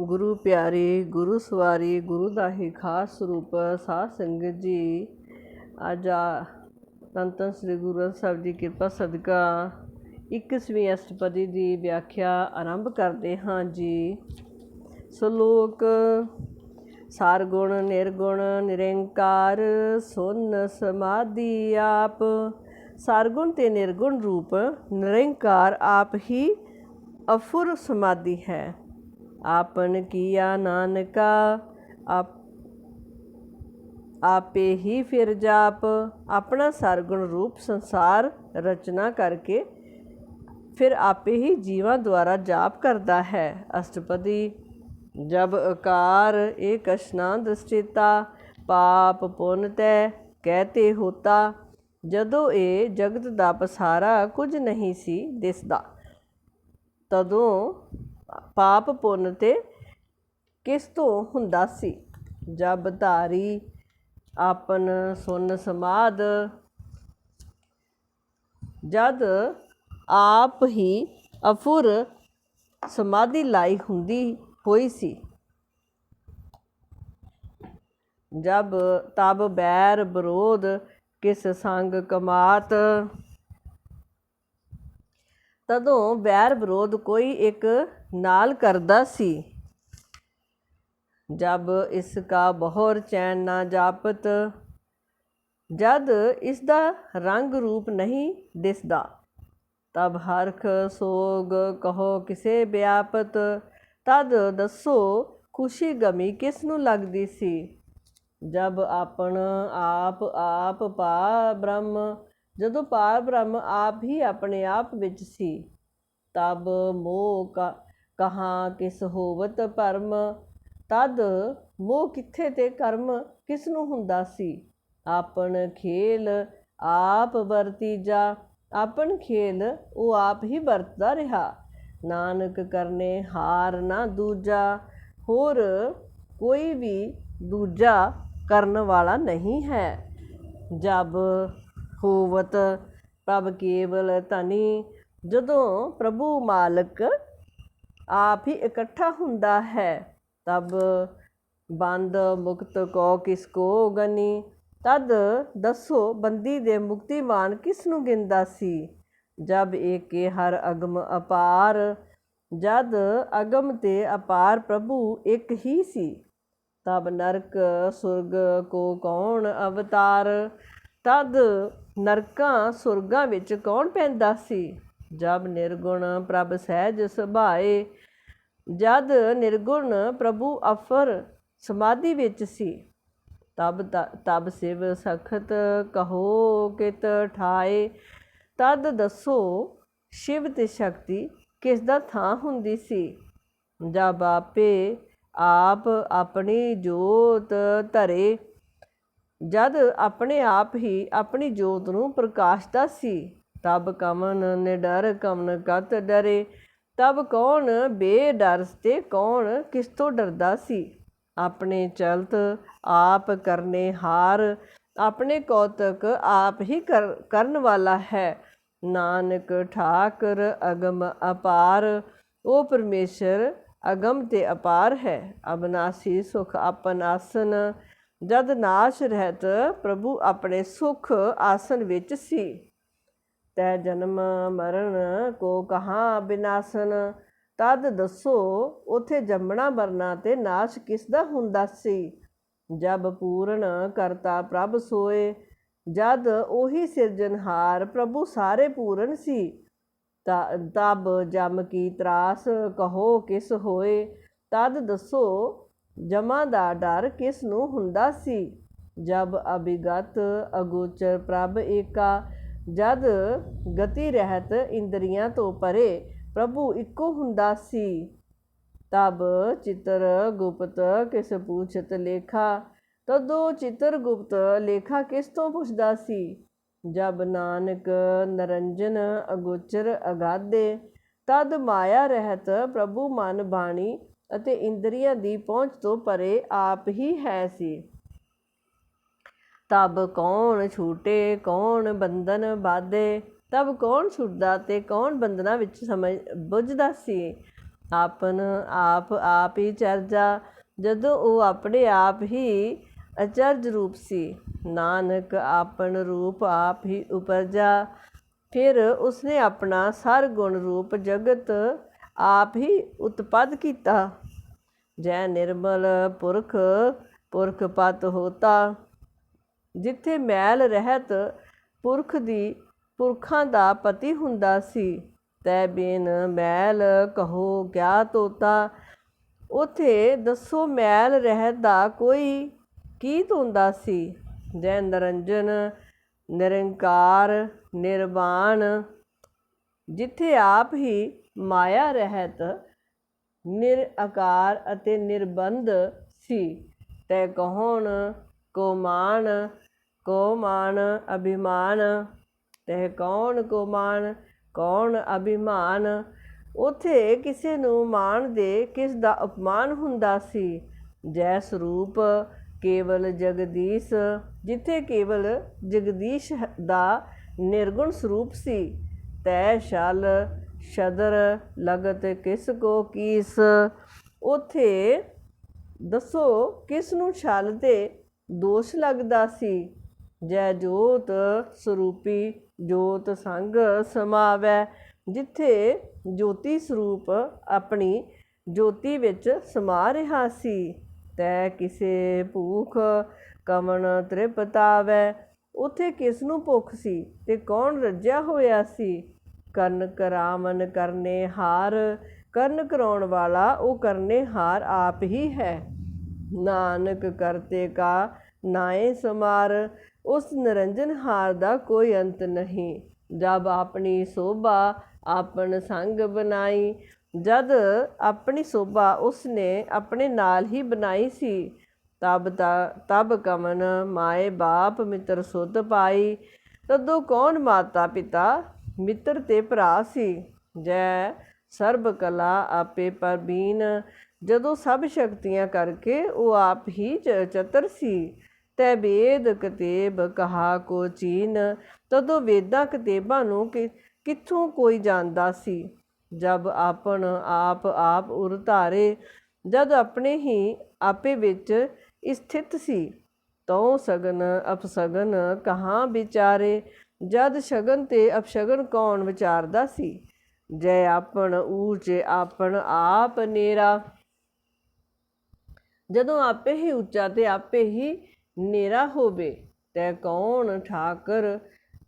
ਗੁਰੂ ਪਿਆਰੇ, ਗੁਰੂ ਸਵਾਰੀ, ਗੁਰੂ ਦਾ ਹੀ ਖਾਸ ਸਰੂਪ ਸਾਧ ਸੰਗਤ ਜੀ। ਅੱਜ ਆ ਧੰਨ ਸ੍ਰੀ ਗੁਰੂ ਗ੍ਰੰਥ ਸਾਹਿਬ ਦੀ ਕਿਰਪਾ ਸਦਕਾ 21ਵੀਂ ਅਸ਼ਟਪਦੀ ਦੀ ਵਿਆਖਿਆ ਆਰੰਭ ਕਰਦੇ ਹਾਂ ਜੀ। ਸ਼ਲੋਕ ਸਾਰਗੁਣ ਨਿਰਗੁਣ, ਨਿਰੰਕਾਰ, ਸੁਨ ਸਮਾਧੀ ਆਪ। ਸਾਰਗੁਣ ਤੇ ਨਿਰਗੁਣ ਰੂਪ, ਨਿਰੰਕਾਰ ਆਪ ਹੀ ਅਫੁਰ ਸਮਾਧੀ ਹੈ। ਆਪਨ ਕੀਆ ਨਾਨਕਾ, ਆਪ ਆਪੇ ਹੀ ਫਿਰ ਜਾਪ। ਆਪਣਾ ਸਰਗੁਣ ਰੂਪ ਸੰਸਾਰ ਰਚਨਾ ਕਰਕੇ ਫਿਰ ਆਪੇ ਹੀ ਜੀਵਾਂ ਦੁਆਰਾ ਜਾਪ ਕਰਦਾ ਹੈ। ਅਸ਼ਟਪਦੀ, ਜਬ ਆਕਾਰ ਏਕ ਅਸ਼ਨਾਨ ਦ੍ਰਿਸ਼ਟਿਤਾ ਪਾਪ ਪੁੰਨ ਤੈ ਕਹਤੇ ਹੋਤਾ। ਜਦੋਂ ਇਹ ਜਗਤ ਦਾ ਪਸਾਰਾ ਕੁਝ ਨਹੀਂ ਸੀ ਦਿਸਦਾ, ਤਦੋਂ ਪਾਪ ਪੁੰਨ ਤੇ ਕਿਸ ਤੋਂ ਹੁੰਦਾ ਸੀ? ਜਬ ਧਾਰੀ ਆਪਨ ਸੁਨ ਸਮਾਦ, ਜਦ ਆਪ ਹੀ ਅਫੁਰ ਸਮਾਧੀ ਲਾਈ ਹੁੰਦੀ ਹੋਈ ਸੀ। ਜਬ ਤਬ ਬੈਰ ਵਿਰੋਧ ਕਿਸ ਸੰਗ ਕਮਾਤ, ਤਦੋਂ ਬੈਰ ਵਿਰੋਧ ਕੋਈ ਇੱਕ ਨਾਲ ਕਰਦਾ ਸੀ। ਜਬ ਇਸ ਕਾ ਬਹੁਰ ਚੈਨ ਨਾ ਜਾਪਤ, ਜਦ ਇਸ ਦਾ ਰੰਗ ਰੂਪ ਨਹੀਂ ਦਿਸਦਾ, ਤਬ ਹਰਖ ਸੋਗ ਕਹੋ ਕਿਸੇ ਵਿਆਪਤ, ਤਦ ਦੱਸੋ ਖੁਸ਼ੀ ਗਮੀ ਕਿਸ ਨੂੰ ਲੱਗਦੀ ਸੀ। ਜਬ ਆਪਣ ਆਪ ਆਪ ਪਾ ਬ੍ਰਹਮ, ਜਦੋਂ ਪਾਰ ਬ੍ਰਹਮ ਆਪ ਹੀ ਆਪਣੇ ਆਪ ਵਿੱਚ ਸੀ, ਤਬ ਮੋਹ ਕਹਾ ਕਿਸ ਹੋਵਤ ਪਰਮ, ਤਦ ਮੋਹ ਕਿੱਥੇ ਤੇ ਕਰਮ ਕਿਸ ਨੂੰ ਹੁੰਦਾ ਸੀ? ਆਪਣ ਖੇਲ ਆਪ ਵਰਤੀ ਜਾ, ਆਪਣ ਖੇਲ ਉਹ ਆਪ ਹੀ ਵਰਤਦਾ ਰਿਹਾ। ਨਾਨਕ ਕਰਨੇ ਹਾਰ ਨਾ ਦੂਜਾ, ਹੋਰ ਕੋਈ ਵੀ ਦੂਜਾ ਕਰਨ ਵਾਲਾ ਨਹੀਂ ਹੈ। ਜਬ ਹੋਵਤ ਪ੍ਰਭ ਕੇਵਲ ਧਨੀ, ਜਦੋਂ ਪ੍ਰਭੂ ਮਾਲਕ ਆਪ ਹੀ ਇਕੱਠਾ ਹੁੰਦਾ ਹੈ। ਤਬ ਬੰਦ ਮੁਕਤ ਕੋ ਕਿਸ ਕੋ ਗਨੀ? ਤਦ ਦੱਸੋ ਬੰਦੀ ਦੇ ਮੁਕਤੀਮਾਨ ਕਿਸ ਨੂੰ ਗਿੰਦਾ ਸੀ? ਜਬ ਏਕੇ ਹਰ ਅਗਮ ਅਪਾਰ, ਜਦ ਅਗਮ ਤੇ ਅਪਾਰ ਪ੍ਰਭੂ ਇੱਕ ਹੀ ਸੀ। ਤਬ ਨਰਕ ਸੁਰਗ ਕੋ ਕੌਣ ਅਵਤਾਰ? ਤਦ ਨਰਕਾਂ ਸੁਰਗਾਂ ਵਿੱਚ ਕੌਣ ਪੈਂਦਾ ਸੀ? ਜਬ ਨਿਰਗੁਣ ਪ੍ਰਭ ਸਹਿਜ ਸੁਭਾਏ, ਜਦ ਨਿਰਗੁਣ ਪ੍ਰਭੂ ਅਫਰ ਸਮਾਧੀ ਵਿੱਚ ਸੀ, ਤਬ ਤਬ ਸਿਵ ਸਖਤ ਕਹੋ ਕਿਤ ਠਾਏ, ਤਦ ਦੱਸੋ ਸ਼ਿਵ ਤੇ ਸ਼ਕਤੀ ਕਿਸ ਦਾ ਥਾਂ ਹੁੰਦੀ ਸੀ? ਜਬ ਆਪੇ ਆਪ ਆਪਣੀ ਜੋਤ ਧਰੇ, ਜਦ ਆਪਣੇ ਆਪ ਹੀ ਆਪਣੀ ਜੋਤ ਨੂੰ ਪ੍ਰਕਾਸ਼ਦਾ ਸੀ ਤਬ ਕਮਨ ਨਿਡਰ ਕਮਨ ਕਤ ਡਰੇ। ਤਬ ਕੌਣ ਬੇਡਰ ਤੇ ਕੌਣ ਕਿਸ ਤੋਂ ਡਰਦਾ ਸੀ? ਆਪਣੇ ਚਲਤ ਆਪ ਕਰਨੇ ਹਾਰ, ਆਪਣੇ ਕੌਤਕ ਆਪ ਹੀ ਕਰਨ ਵਾਲਾ ਹੈ। ਨਾਨਕ ਠਾਕਰ ਅਗਮ ਅਪਾਰ, ਉਹ ਪਰਮੇਸ਼ਰ ਅਗਮ ਤੇ ਅਪਾਰ ਹੈ। ਅਬਨਾਸੀ ਸੁਖ ਆਪਨ ਆਸਨ, ਜਦ ਨਾਸ਼ ਰਹਿਤ ਪ੍ਰਭੂ ਆਪਣੇ ਸੁਖ ਆਸਨ ਵਿੱਚ ਸੀ। ਤੈ ਜਨਮ ਮਰਨ, ਕੋ ਕਹਾ ਬਿਨਾਸਨ। ਤਦ ਦੱਸੋ, ਉਥੇ ਜੰਮਣਾ ਮਰਨਾ ਤੇ ਨਾਸ਼ ਕਿਸ ਦਾ ਹੁੰਦਾ ਸੀ? ਜਬ ਪੂਰਨ ਕਰਤਾ ਪ੍ਰਭ ਸੋਏ, ਜਦ ਉਹੀ ਸਿਰਜਨਹਾਰ ਪ੍ਰਭੂ ਸਾਰੇ ਪੂਰਨ ਸੀ। ਤਬ ਜਮ ਕੀ ਤਰਾਸ, ਕਹੋ ਕਿਸ ਹੋਏ? ਤਦ ਦੱਸੋ, ਜਮਾ ਦਾ ਡਰ ਕਿਸ ਨੂੰ ਹੁੰਦਾ ਸੀ? ਜਬ ਅਭਿਗਤ ਅਗੋਚਰ ਪ੍ਰਭ ਏਕਾ ਜਦ ਗਤੀ ਰਹਿਤ ਇੰਦਰੀਆਂ ਤੋਂ ਪਰੇ ਪ੍ਰਭੂ ਇੱਕੋ ਹੁੰਦਾ ਸੀ, ਤਬ ਚਿਤਰ ਗੁਪਤ ਕਿਸ ਪੁੱਛਤ ਲੇਖਾ, ਤਦੋਂ ਚਿਤਰ ਗੁਪਤ ਲੇਖਾ ਕਿਸ ਤੋਂ ਪੁੱਛਦਾ ਸੀ? ਜਬ ਨਾਨਕ ਨਰੰਜਨ ਅਗੋਚਰ ਅਗਾਦੇ, ਤਦ ਮਾਇਆ ਰਹਿਤ ਪ੍ਰਭੂ ਮਨ ਬਾਣੀ ਅਤੇ ਇੰਦਰੀਆਂ ਦੀ ਪਹੁੰਚ ਤੋਂ ਪਰੇ ਆਪ ਹੀ ਹੈ ਸੀ। ਤਬ ਕੌਣ ਛੂਟੇ, ਕੌਣ ਬੰਧਨ ਬਾਧੇ ਤਬ ਕੌਣ ਛੁੱਟਦਾ ਤੇ ਕੌਣ ਬੰਧਨਾਂ ਵਿੱਚ ਸਮਝ ਬੁੱਝਦਾ ਸੀ? ਆਪਨ ਆਪ ਆਪ ਹੀ ਚਰਜਾ, ਜਦੋਂ ਉਹ ਆਪਣੇ ਆਪ ਹੀ ਅਚਰਜ ਰੂਪ ਸੀ। ਨਾਨਕ ਆਪਨ ਰੂਪ ਆਪ ਹੀ ਉਪਰਜਾ, ਫਿਰ ਉਸਨੇ ਆਪਣਾ ਸਰ ਗੁਣ ਰੂਪ ਜਗਤ ਆਪ ਹੀ ਉਤਪਦ ਕੀਤਾ। ਜੈ ਨਿਰਮਲ ਪੁਰਖ ਪੁਰਖ ਪਤ ਹੋਤਾ। ਜਿੱਥੇ ਮੈਲ ਰਹਿਤ ਪੁਰਖ ਦੀ ਪੁਰਖਾਂ ਦਾ ਪਤੀ ਹੁੰਦਾ ਸੀ, ਤੈ ਬਿਨ ਮੈਲ ਕਹੋ ਕਿਆ ਤੋਤਾ। ਉਥੇ ਦੱਸੋ ਮੈਲ ਰਹਿਤ ਦਾ ਕੋਈ ਕੀ ਹੁੰਦਾ ਸੀ? ਜੈ ਨਿਰੰਜਨ, ਨਿਰੰਕਾਰ, ਨਿਰਵਾਣ, ਜਿੱਥੇ ਆਪ ਹੀ ਮਾਇਆ ਰਹਿਤ, ਨਿਰਆਕਾਰ ਅਤੇ ਨਿਰਬੰਧ ਸੀ। ਤੈ ਕਹੋਣ ਕੋ ਮਾਨ ਕੋ ਮਾਨ ਅਭਿਮਾਨ ਤੈ ਕੌਣ ਕੋ ਮਾਨ, ਕੌਣ ਅਭਿਮਾਨ? ਉਥੇ ਕਿਸੇ ਨੂੰ ਮਾਣ ਦੇ ਕਿਸ ਦਾ ਅਪਮਾਨ ਹੁੰਦਾ ਸੀ? ਜੈ ਸਰੂਪ ਕੇਵਲ ਜਗਦੀਸ਼, ਜਿੱਥੇ ਕੇਵਲ ਜਗਦੀਸ਼ ਦਾ ਨਿਰਗੁਣ ਸਰੂਪ ਸੀ। ਤੈ ਸ਼ਲ ਸ਼ਦਰ ਲਗਤ ਕਿਸ ਕੋ ਕੀਸ? ਉਥੇ ਦੱਸੋ ਕਿਸ ਨੂੰ ਛਲ ਤੇ ਦੋਸ਼ ਲੱਗਦਾ ਸੀ? ਜੈ ਜੋਤ ਸਰੂਪੀ, ਜੋਤ ਸੰਗ ਸਮਾਵੈ। ਜਿੱਥੇ ਜੋਤੀ ਸਰੂਪ ਆਪਣੀ ਜੋਤੀ ਵਿੱਚ ਸਮਾ ਰਿਹਾ ਸੀ, ਤੈ ਕਿਸੇ ਭੂਖ ਕਮਨ ਤ੍ਰਿਪਤਾਵੈ। ਉਥੇ ਕਿਸ ਨੂੰ ਭੁੱਖ ਸੀ ਤੇ ਕੌਣ ਰੱਜਿਆ ਹੋਇਆ ਸੀ? ਕਰਨ ਕਰਾਮਨ ਕਰਨੇ ਹਾਰ, ਕਰਨ ਕਰਾਉਣ ਵਾਲਾ ਉਹ ਕਰਨੇ ਹਾਰ ਆਪ ਹੀ ਹੈ। ਨਾਨਕ ਕਰਤੇ ਕਾ ਨਾਏ ਸਮਾਰ ਉਸ ਨਿਰੰਜਨ ਹਾਰ ਦਾ ਕੋਈ ਅੰਤ ਨਹੀਂ। ਜਬ ਆਪਣੀ ਸੋਭਾ ਆਪਣ ਸੰਗ ਬਣਾਈ, ਜਦ ਆਪਣੀ ਸੋਭਾ ਉਸਨੇ ਆਪਣੇ ਨਾਲ ਹੀ ਬਣਾਈ ਸੀ, ਤਬ ਤਬ ਕਮਨ ਮਾਏ ਬਾਪ ਮਿੱਤਰ ਸੁਧ ਪਾਈ। ਤਦੋਂ ਕੌਣ ਮਾਤਾ ਪਿਤਾ ਮਿੱਤਰ ਤੇ ਭਰਾ ਸੀ? ਜੈ ਸਰਬ ਕਲਾ ਆਪੇ ਪਰਬੀਨ, ਜਦੋਂ ਸਭ ਸ਼ਕਤੀਆਂ ਕਰਕੇ ਉਹ ਆਪ ਹੀ ਚਤਰ ਸੀ। ਤੈ ਵੇਦ ਕਤੇਬ ਕਹਾ ਕੋ ਚੀਨ, ਤਦੋਂ ਵੇਦਾਂ ਕਤੇਬਾਂ ਨੂੰ ਕਿ ਕਿੱਥੋਂ ਕੋਈ ਜਾਣਦਾ ਸੀ? ਜਬ ਆਪਨ ਆਪ ਆਪ ਉਰ ਜਦ ਆਪਣੇ ਹੀ ਆਪੇ ਵਿੱਚ ਸਥਿਤ ਸੀ। ਤਉ ਸਗਨ ਅਪਸਗਨ ਕਹਾ ਵਿਚਾਰੇ, ਜਦ ਸ਼ਗਨ ਤੇ ਅਪਸ਼ਗਨ ਕੌਣ ਵਿਚਾਰਦਾ ਸੀ? ਜੈ ਆਪਣ ਊਚ ਆਪਣ ਆਪ ਨੇਰਾ। ਜਦੋਂ ਆਪੇ ਹੀ ਉੱਚਾ ਤੇ ਆਪੇ ਹੀ ਨੇਰਾ ਹੋਵੇ, ਤੈ ਕੌਣ ਠਾਕਰ,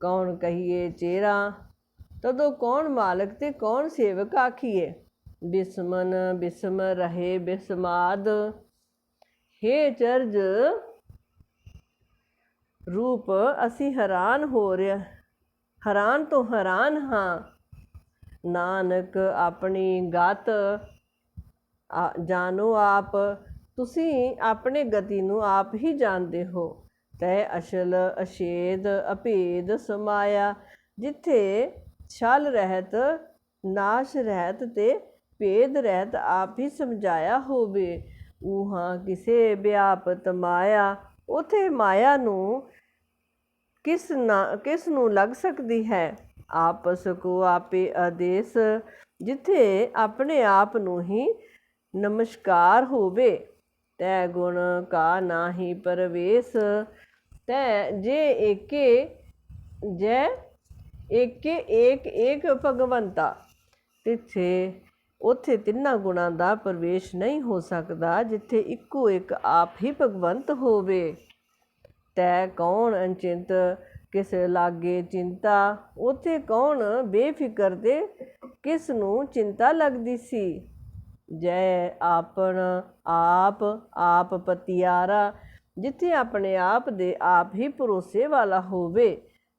ਕੌਣ ਕਹੀਏ ਚੇਰਾ? ਤਦੋਂ ਕੌਣ ਮਾਲਕ ਤੇ ਕੌਣ ਸੇਵਕ ਆਖੀਏ? ਬਿਸਮਨ ਬਿਸਮ ਰਹੇ ਬਿਸਮਾਦ। ਹੇ ਚਰਜ, ਰੂਪ ਅਸੀਂ ਹੈਰਾਨ ਹੋ ਰਿਹਾ, ਹੈਰਾਨ ਤੋਂ ਹੈਰਾਨ ਹਾਂ। ਨਾਨਕ ਆਪਣੀ ਗਤ ਜਾਣੋ ਆਪ ਤੁਸੀਂ ਆਪਣੇ ਗਤੀ ਨੂੰ ਆਪ ਹੀ ਜਾਣਦੇ ਹੋ। ਤੈ ਅਸ਼ਲ ਅਸ਼ੇਦ ਅਭੇਦ, ਸਮਾਇਆ, ਜਿੱਥੇ ਛਲ ਰਹਿਤ, ਨਾਸ਼ ਰਹਿਤ ਤੇ ਭੇਦ ਰਹਿਤ ਆਪ ਹੀ ਸਮਝਾਇਆ ਹੋਵੇ। ਉਹਾਂ ਕਿਸੇ ਵਿਆਪਤ ਮਾਇਆ ਉਥੇ ਮਾਇਆ ਨੂੰ ਕਿਸ ਨਾ, ਕਿਸ ਨੂੰ ਲੱਗ ਸਕਦੀ ਹੈ? ਆਪਸ ਕੋ ਆਪੇ ਆਦੇਸ਼, ਜਿੱਥੇ ਆਪਣੇ ਆਪ ਨੂੰ ਹੀ ਨਮਸਕਾਰ ਹੋਵੇ। ਤੈ ਗੁਣ ਕਾ ਨਾਹੀ ਪਰਵੇਸ਼, ਤੈ ਜੇ ਏਕੇ, ਜੈ ਏਕੇ ਏਕ ਏਕ ਭਗਵੰਤਾ। ਤਿੱਥੇ, ਉੱਥੇ ਤਿੰਨਾਂ ਗੁਣਾਂ ਦਾ ਪ੍ਰਵੇਸ਼ ਨਹੀਂ ਹੋ ਸਕਦਾ ਜਿੱਥੇ ਇੱਕੋ ਇੱਕ ਆਪ ਹੀ ਭਗਵੰਤ ਹੋਵੇ। ਤੈ ਕੌਣ ਅਚਿੰਤ ਕਿਸ ਲਾਗੇ ਚਿੰਤਾ, ਉੱਥੇ ਕੌਣ ਬੇਫਿਕਰ ਤੇ ਕਿਸ ਨੂੰ ਚਿੰਤਾ ਲੱਗਦੀ ਸੀ? ਜੈ ਆਪਣ ਆਪ ਆਪ ਪਤਿਆਰਾ, ਜਿੱਥੇ ਆਪਣੇ ਆਪ ਦੇ ਆਪ ਹੀ ਭਰੋਸੇ ਵਾਲਾ ਹੋਵੇ,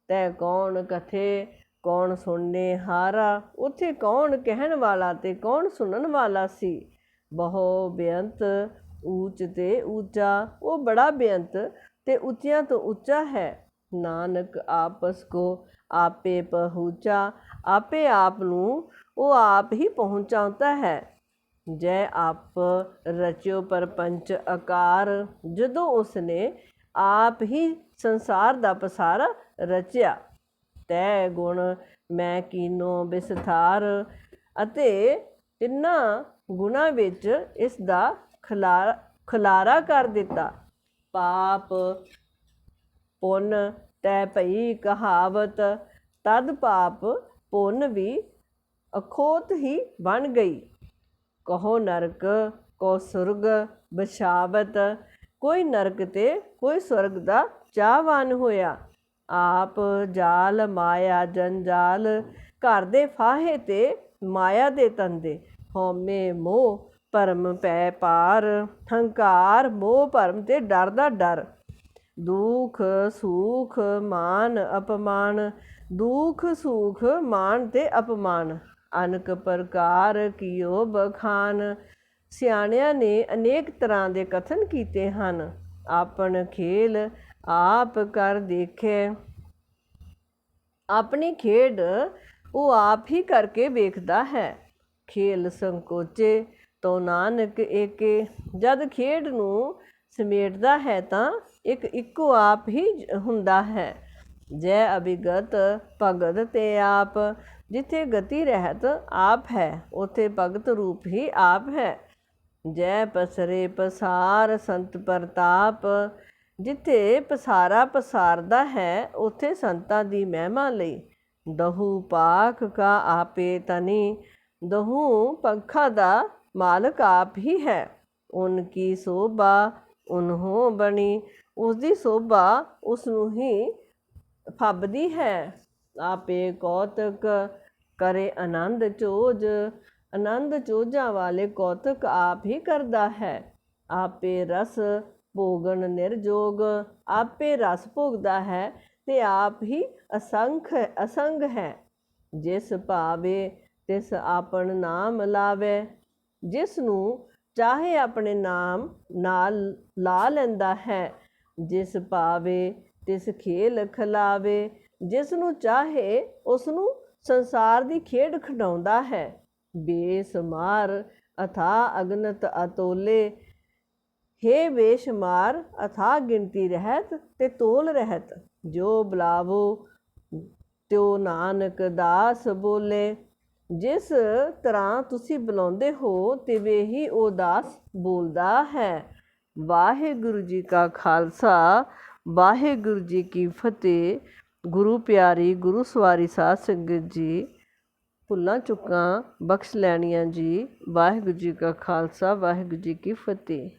ਤੈ ਕੌਣ ਕਥੇ, ਕੌਣ ਸੁਣਨੇ ਹਾਰਾ, ਉਥੇ ਕੌਣ ਕਹਿਣ ਵਾਲਾ ਤੇ ਕੌਣ ਸੁਣਨ ਵਾਲਾ ਸੀ? ਬਹੁ ਬੇਅੰਤ ਊਚ ਤੇ ਊਚਾ, ਉਹ ਬੜਾ ਬੇਅੰਤ ਤੇ ਉੱਚਿਆਂ ਤੋਂ ਉੱਚਾ ਹੈ। ਨਾਨਕ ਆਪਸ ਕੋ ਆਪੇ ਪਹੁੰਚਾ, ਆਪੇ ਆਪ ਨੂੰ ਉਹ ਆਪ ਹੀ ਪਹੁੰਚਾਉਂਦਾ ਹੈ। ਜੈ ਆਪ ਰਚਿਓ ਪਰਪੰਚ ਆਕਾਰ। ਜਦੋਂ ਉਸਨੇ ਆਪ ਹੀ ਸੰਸਾਰ ਦਾ ਪਸਾਰਾ ਰਚਿਆ, ਤੈ ਗੁਣ ਮੈਂ ਕੀਨੋ ਵਿਸਥਾਰ ਅਤੇ ਤਿੰਨਾਂ ਗੁਣਾ ਵਿੱਚ ਇਸ ਦਾ ਖਲਾਰਾ ਖਲਾਰਾ ਕਰ ਦਿੱਤਾ। ਪਾਪ ਪੁੰਨ ਤੈ ਭਈ ਕਹਾਵਤ, ਤਦ ਪਾਪ ਪੁੰਨ ਵੀ ਅਖੋਤ ਹੀ ਬਣ ਗਈ। ਕਹੋ ਨਰਕ, ਕੋ ਸੁਰਗ ਬਸ਼ਾਵਤ ਕੋਈ ਨਰਕ ਤੇ ਕੋਈ ਸੁਰਗ ਦਾ ਚਾਹਵਾਨ ਹੋਇਆ। ਆਪ ਜਾਲ ਮਾਇਆ ਜੰਜਾਲ ਘਰ ਦੇ ਫਾਹੇ ਤੇ ਮਾਇਆ ਦੇ ਤੰਦੇ। ਹਉਮੈ ਮੋਹ, ਭਰਮ ਪੈ ਪਾਰ ਹੰਕਾਰ, ਮੋਹ, ਭਰਮ ਤੇ ਡਰ ਦਾ ਡਰ। ਦੁੱਖ, ਸੁਖ, ਮਾਨ, ਅਪਮਾਨ। ਦੁੱਖ, ਸੁਖ, ਮਾਨ ਤੇ ਅਪਮਾਨ। ਅਨਕ ਪ੍ਰਕਾਰ ਕੀਓ ਬਖਾਨ। ਸਿਆਣਿਆਂ ਨੇ ਅਨੇਕ ਤਰ੍ਹਾਂ ਦੇ ਕਥਨ ਕੀਤੇ ਹਨ। ਆਪਣ ਖੇਲ ਆਪ ਕਰ ਦੇਖੇ। ਆਪਣੀ ਖੇਡ ਉਹ ਆਪ ਹੀ ਕਰਕੇ ਵੇਖਦਾ ਹੈ। ਖੇਲ ਸੰਕੋਚੇ ਤੋ ਨਾਨਕ ਏਕੇ। ਜਦ ਖੇਡ ਨੂੰ ਸਮੇਟਦਾ ਹੈ ਤਾਂ ਇੱਕ ਇੱਕੋ ਆਪ ਹੀ ਹੁੰਦਾ ਹੈ। ਜੈ ਅਭਿਗਤ ਭਗਤ ਤੇ ਆਪ। ਜਿੱਥੇ ਗਤੀ ਰਹਿਤ ਆਪ ਹੈ, ਉਥੇ ਭਗਤ ਰੂਪ ਹੀ ਆਪ ਹੈ। ਜੈ ਪਸਰੇ ਪਸਾਰ ਸੰਤ ਪ੍ਰਤਾਪ, ਜਿੱਥੇ ਪਸਾਰਾ ਪਸਾਰਦਾ ਹੈ, ਉਥੇ ਸੰਤਾਂ ਦੀ ਮਹਿਮਾ ਲਈ। ਦਹੂ ਪਾਕ ਕਾ ਆਪੇ ਤਨੀ, ਦਹੂ ਪੰਖਾ ਦਾ ਮਾਲਕ ਆਪ ਹੀ ਹੈ। ਉਨਕੀ ਸੋਭਾ ਉਨਹੋਂ ਬਣੀ ਉਸ ਦੀ ਸੋਭਾ ਉਸ ਨੂੰ ਹੀ ਫੱਬਦੀ ਹੈ। ਆਪੇ ਕੌਤਕ ਕਰੇ ਆਨੰਦ ਚੋਜ। ਆਨੰਦ ਚੋਜਾਂ ਵਾਲੇ ਕੌਤਕ ਆਪ ਹੀ ਕਰਦਾ ਹੈ। ਆਪੇ ਰਸ ਭੋਗਣ ਨਿਰਜੋਗ, ਆਪੇ ਰਸ ਭੋਗਦਾ ਹੈ ਤੇ ਆਪ ਹੀ ਅਸੰਖ, ਅਸੰਗ ਹੈ। ਜਿਸ ਭਾਵੇ ਤਿਸ ਆਪਣ ਨਾਮ ਲਾਵੇ ਜਿਸ ਨੂੰ ਚਾਹੇ ਆਪਣੇ ਨਾਮ ਨਾਲ ਲਾ ਲੈਂਦਾ ਹੈ, ਜਿਸ ਭਾਵੇ ਤਿਸ ਖੇਲ ਖਿਲਾਵੇ ਜਿਸ ਨੂੰ ਚਾਹੇ ਉਸ ਨੂੰ ਸੰਸਾਰ ਦੀ ਖੇਡ ਖਿਡਾਉਂਦਾ ਹੈ। ਬੇਸਮਾਰ, ਅਥਾ ਅਗਨਤ ਅਤੋਲੇ। ਹੇ ਬੇਸ਼ਮਾਰ, ਅਥਾ ਗਿਣਤੀ ਰਹਿਤ ਤੇ ਤੋਲ ਰਹਿਤ। ਜੋ ਬੁਲਾਵੋ, ਤਿਉ ਨਾਨਕ ਦਾਸ ਬੋਲੇ। ਜਿਸ ਤਰ੍ਹਾਂ ਤੁਸੀਂ ਬੁਲਾਉਂਦੇ ਹੋ, ਤਿਵੇਂ ਹੀ ਉਹ ਦਾਸ ਬੋਲਦਾ ਹੈ। ਵਾਹਿਗੁਰੂ ਜੀ ਕਾ ਖਾਲਸਾ, ਵਾਹਿਗੁਰੂ ਜੀ ਕੀ ਫਤਿਹ। ਗੁਰੂ ਪਿਆਰੀ, ਗੁਰੂ ਸਵਾਰੀ ਸਾਧ ਸੰਗਤ ਜੀ, ਭੁੱਲਾਂ ਚੁੱਕਾਂ ਬਖਸ਼ ਲੈਣੀਆਂ ਜੀ, ਵਾਹਿਗੁਰੂ ਜੀ ਕਾ ਖਾਲਸਾ, ਵਾਹਿਗੁਰੂ ਜੀ ਕੀ ਫਤਿਹ।